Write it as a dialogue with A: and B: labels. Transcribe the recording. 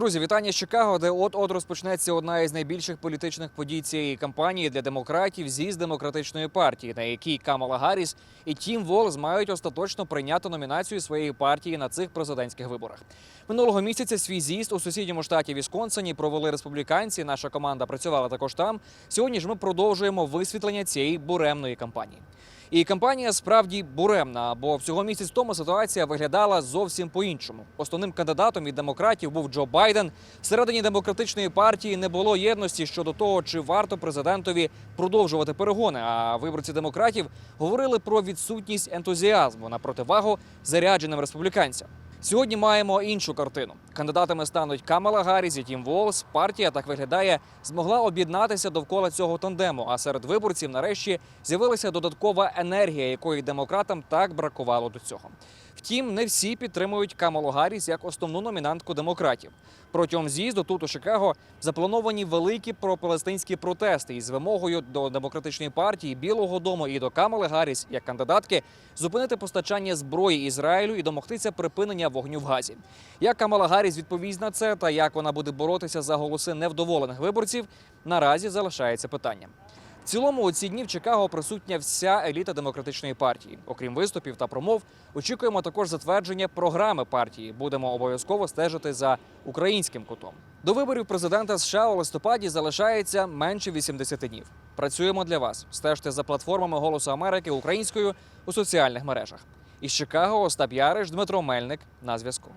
A: Друзі, вітання з Чикаго, де от от розпочнеться одна із найбільших політичних подій цієї кампанії для демократів з'їзд демократичної партії, на якій Камала Гарріс і Тім Волз мають остаточно прийняти номінацію своєї партії на цих президентських виборах. Минулого місяця свій з'їзд у сусідньому штаті Вісконсині провели республіканці. Наша команда працювала також там. Сьогодні ж ми продовжуємо висвітлення цієї буремної кампанії. І кампанія справді буремна, бо всього місяць тому ситуація виглядала зовсім по-іншому. Основним кандидатом від демократів був Джо Байден. Всередині демократичної партії не було єдності щодо того, чи варто президентові продовжувати перегони. А виборці демократів говорили про відсутність ентузіазму на противагу зарядженим республіканцям. Сьогодні маємо іншу картину. Кандидатами стануть Камала Гарріс і Тім Волс. Партія так виглядає, змогла об'єднатися довкола цього тандему. А серед виборців нарешті з'явилася додаткова енергія, якої демократам так бракувало до цього. Втім, не всі підтримують Камалу Гарріс як основну номінантку демократів. Протягом з'їзду тут у Чикаго заплановані великі пропалестинські протести із вимогою до демократичної партії Білого Дому і до Камали Гарріс як кандидатки зупинити постачання зброї Ізраїлю і домогтися припинення вогню в Газі. Як Камала Гарріс відповість на це та як вона буде боротися за голоси невдоволених виборців, наразі залишається питанням. В цілому у ці дні в Чикаго присутня вся еліта демократичної партії. Окрім виступів та промов, очікуємо також затвердження програми партії. Будемо обов'язково стежити за українським кутом. До виборів президента США у листопаді залишається менше 80 днів. Працюємо для вас. Стежте за платформами Голосу Америки українською у соціальних мережах. Із Чикаго Остап Яриш, Дмитро Мельник на зв'язку.